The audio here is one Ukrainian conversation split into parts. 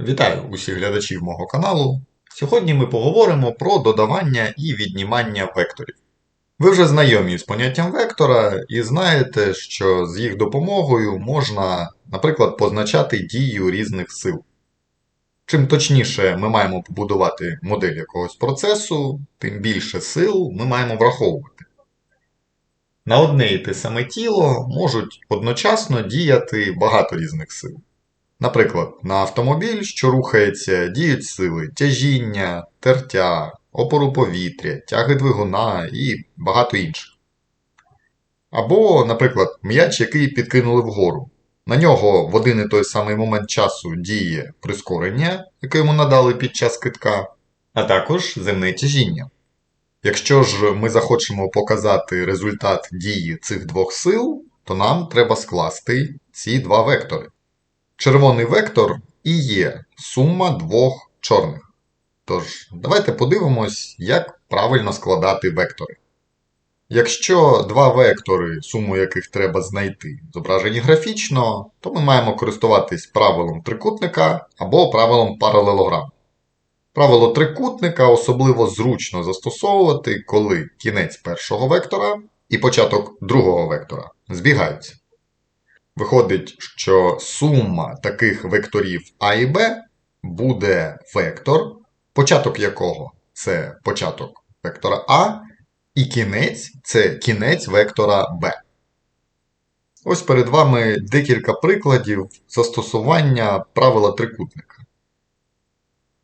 Вітаю усіх глядачів мого каналу. Сьогодні ми поговоримо про додавання і віднімання векторів. Ви вже знайомі з поняттям вектора і знаєте, що з їх допомогою можна, наприклад, позначати дію різних сил. Чим точніше ми маємо побудувати модель якогось процесу, тим більше сил ми маємо враховувати. На одне і те саме тіло можуть одночасно діяти багато різних сил. Наприклад, на автомобіль, що рухається, діють сили тяжіння, тертя, опору повітря, тяги двигуна і багато інших. Або, наприклад, м'яч, який підкинули вгору. На нього в один і той самий момент часу діє прискорення, яке йому надали під час китка, а також земне тяжіння. Якщо ж ми захочемо показати результат дії цих двох сил, то нам треба скласти ці два вектори. Червоний вектор і є сума двох чорних. Тож, давайте подивимось, як правильно складати вектори. Якщо два вектори, суму яких треба знайти, зображені графічно, то ми маємо користуватись правилом трикутника або правилом паралелограму. Правило трикутника особливо зручно застосовувати, коли кінець першого вектора і початок другого вектора збігаються. Виходить, що сума таких векторів А і Б буде вектор, початок якого це початок вектора А, і кінець це кінець вектора Б. Ось перед вами декілька прикладів застосування правила трикутника.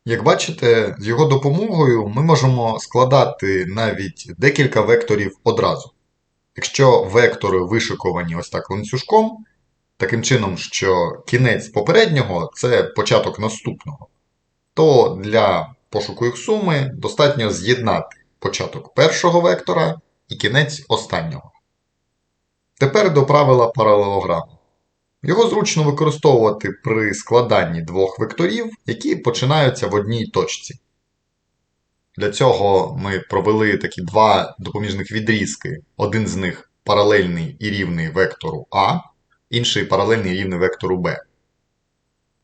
Як бачите, з його допомогою ми можемо складати навіть декілька векторів одразу. Якщо вектори вишиковані ось так ланцюжком, таким чином, що кінець попереднього це початок наступного, то для пошуку їх суми достатньо з'єднати початок першого вектора і кінець останнього. Тепер до правила паралелограму. Його зручно використовувати при складанні двох векторів, які починаються в одній точці. Для цього ми провели такі два допоміжних відрізки. Один з них паралельний і рівний вектору А, інший паралельний рівний вектору Б.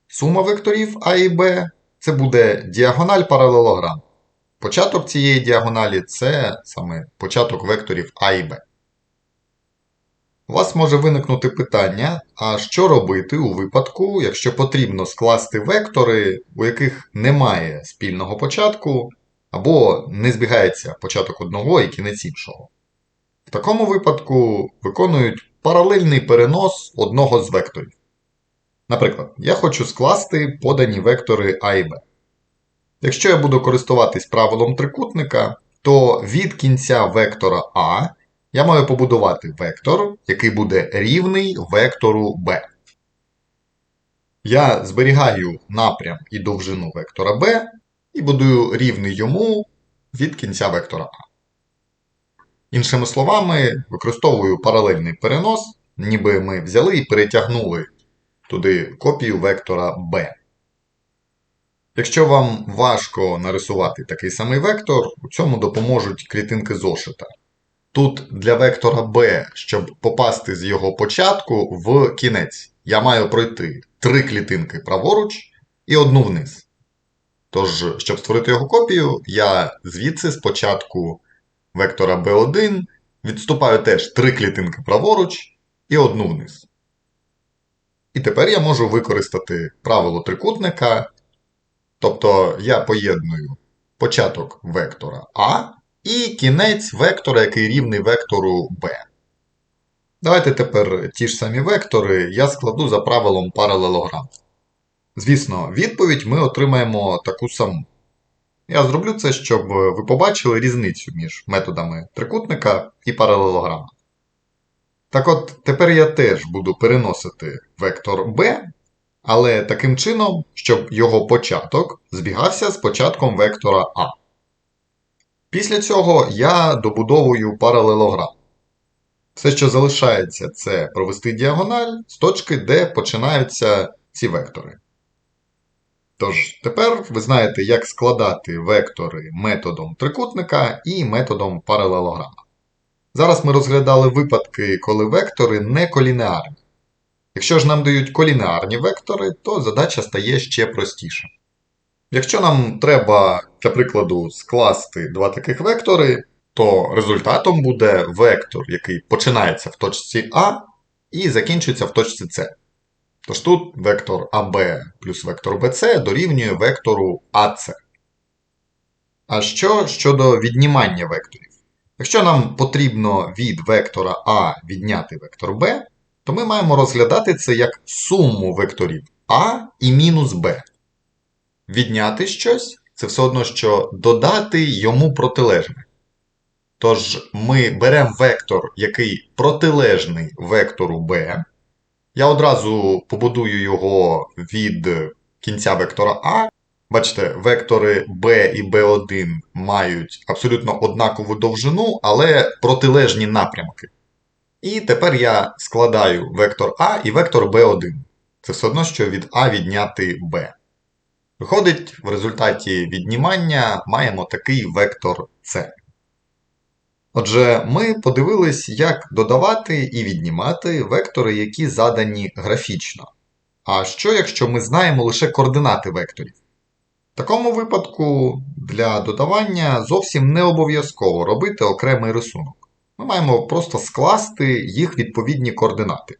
Сума векторів А і Б це буде діагональ паралелограм. Початок цієї діагоналі це саме початок векторів А і Б. У вас може виникнути питання, а що робити у випадку, якщо потрібно скласти вектори, у яких немає спільного початку, або не збігається початок одного і кінець іншого. В такому випадку виконують паралельний перенос одного з векторів. Наприклад, я хочу скласти подані вектори А і Б. Якщо я буду користуватись правилом трикутника, то від кінця вектора А я маю побудувати вектор, який буде рівний вектору b. Я зберігаю напрям і довжину вектора b і будую рівний йому від кінця вектора А. Іншими словами, використовую паралельний перенос, ніби ми взяли і перетягнули туди копію вектора b. Якщо вам важко нарисувати такий самий вектор, у цьому допоможуть клітинки зошита. Тут для вектора b, щоб попасти з його початку в кінець, я маю пройти три клітинки праворуч і одну вниз. Тож, щоб створити його копію, я звідси спочатку вектора b1 відступаю теж три клітинки праворуч і одну вниз. І тепер я можу використати правило трикутника. Тобто я поєдную початок вектора А і кінець вектора, який рівний вектору b. Давайте тепер ті ж самі вектори я складу за правилом паралелограму. Звісно, відповідь ми отримаємо таку саму. Я зроблю це, щоб ви побачили різницю між методами трикутника і паралелограма. Так от, тепер я теж буду переносити вектор b, але таким чином, щоб його початок збігався з початком вектора А. Після цього я добудовую паралелограм. Все, що залишається, це провести діагональ з точки, де починаються ці вектори. Тож, тепер ви знаєте, як складати вектори методом трикутника і методом паралелограма. Зараз ми розглядали випадки, коли вектори не колінеарні. Якщо ж нам дають колінеарні вектори, то задача стає ще простіша. Якщо нам треба, для прикладу, скласти два таких вектори, то результатом буде вектор, який починається в точці А і закінчується в точці С. Тож тут вектор АБ плюс вектор BC дорівнює вектору АС. А що щодо віднімання векторів? Якщо нам потрібно від вектора А відняти вектор Б, то ми маємо розглядати це як суму векторів А і мінус Б. Відняти щось це все одно, що додати йому протилежне. Тож ми беремо вектор, який протилежний вектору b. Я одразу побудую його від кінця вектора А. Бачите, вектори b і b1 мають абсолютно однакову довжину, але протилежні напрямки. І тепер я складаю вектор А і вектор b1. Це все одно, що від А відняти b. Виходить, в результаті віднімання маємо такий вектор С. Отже, ми подивились, як додавати і віднімати вектори, які задані графічно. А що, якщо ми знаємо лише координати векторів? В такому випадку для додавання зовсім не обов'язково робити окремий рисунок. Ми маємо просто скласти їх відповідні координати.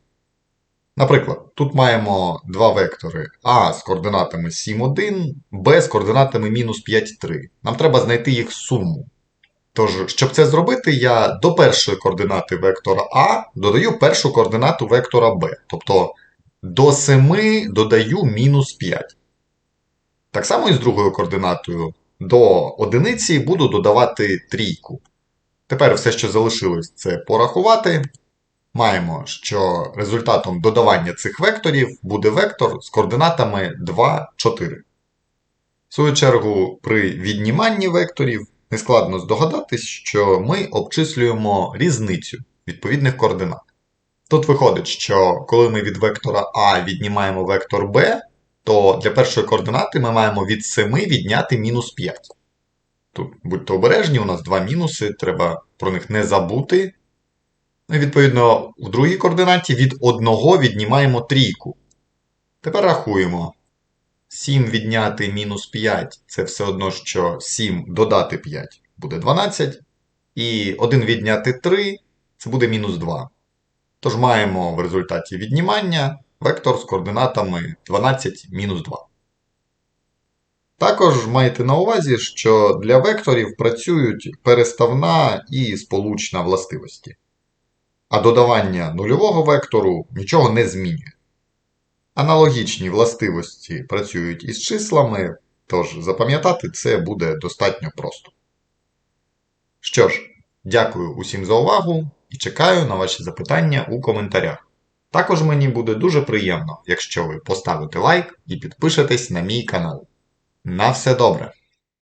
Наприклад, тут маємо два вектори А з координатами 7,1, Б з координатами мінус 5,3. Нам треба знайти їх суму. Тож, щоб це зробити, я до першої координати вектора А додаю першу координату вектора Б. Тобто до 7 додаю мінус 5. Так само і з другою координатою до одиниці буду додавати трійку. Тепер все, що залишилось, це порахувати. Маємо, що результатом додавання цих векторів буде вектор з координатами 2, 4. В свою чергу, при відніманні векторів нескладно здогадатись, що ми обчислюємо різницю відповідних координат. Тут виходить, що коли ми від вектора А віднімаємо вектор b, то для першої координати ми маємо від 7 відняти мінус 5. Тут будьте обережні, у нас два мінуси, треба про них не забути. І відповідно, в другій координаті від 1 віднімаємо трійку. Тепер рахуємо. 7 відняти мінус 5 це все одно, що 7 додати 5 буде 12. І 1 відняти 3 це буде мінус 2. Тож маємо в результаті віднімання вектор з координатами 12 мінус 2. Також майте на увазі, що для векторів працюють переставна і сполучна властивості. А додавання нульового вектору нічого не змінює. Аналогічні властивості працюють із числами, тож запам'ятати це буде достатньо просто. Що ж, дякую усім за увагу і чекаю на ваші запитання у коментарях. Також мені буде дуже приємно, якщо ви поставите лайк і підпишетесь на мій канал. На все добре!